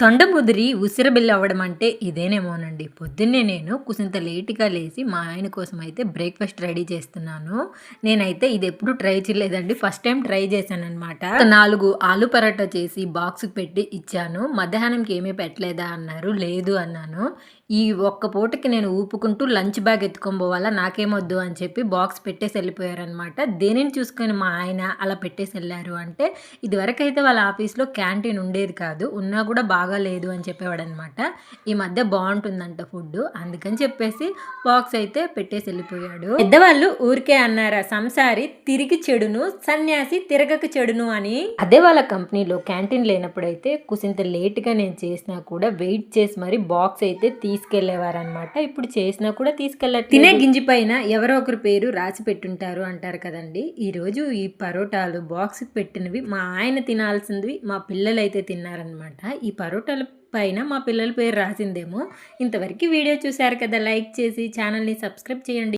తొండ ముదిరి ఉసిరబిల్లి అవ్వడం అంటే ఇదేనేమోనండి. పొద్దున్నే నేను కుసింత లేట్గా లేచి మా ఆయన కోసం అయితే బ్రేక్ఫాస్ట్ రెడీ చేస్తున్నాను. నేనైతే ఇది ఎప్పుడు ట్రై చేయలేదండి. ఫస్ట్ టైం ట్రై చేశానమాట నాలుగు ఆలు పరాటా చేసి బాక్స్ పెట్టి ఇచ్చాను. మధ్యాహ్నంకి ఏమీ పెట్టలేదా అన్నారు. లేదు అన్నాను. ఈ ఒక్క పూటకి నేను ఊపుకుంటూ లంచ్ బ్యాగ్ ఎత్తుకొని పోవాలా? నాకేమొద్దు అని చెప్పి బాక్స్ పెట్టేసి వెళ్ళిపోయారనమాట దేనిని చూసుకొని మా ఆయన అలా పెట్టేసి వెళ్ళారు అంటే ఇదివరకైతే వాళ్ళ ఆఫీస్లో క్యాంటీన్ ఉండేది కాదు. ఉన్నా కూడా బాగా లేదు అని చెప్పేవాడు అనమాట ఈ మధ్య బాగుంటుందంట ఫుడ్ అందుకని చెప్పేసి బాక్స్ అయితే పెట్టేసి వెళ్ళిపోయాడు. పెద్దవాళ్ళు ఊరికే అన్నారా సంసారి తిరిగి చెడును సన్యాసి తిరగక చెడును అని. అదే వాళ్ళ కంపెనీలో క్యాంటీన్ లేనప్పుడైతే కుసింత లేట్గా నేను చేసినా కూడా వెయిట్ చేసి మరి బాక్స్ అయితే తీసుకెళ్ళేవారనమాట ఇప్పుడు చేసినా కూడా తీసుకెళ్ళ తినే గింజి పైన ఎవరో ఒకరి పేరు రాసి పెట్టుంటారు అంటారు కదండి. ఈ రోజు ఈ పరోటాలు బాక్స్ పెట్టినవి మా ఆయన తినాల్సింది మా పిల్లలు అయితే తిన్నారనమాట. ఈ పరోటాల పైన మా పిల్లల పేరు రాసిందేమో. ఇంతవరకు వీడియో చూశారు కదా లైక్ చేసి ఛానల్ని సబ్స్క్రైబ్ చేయండి.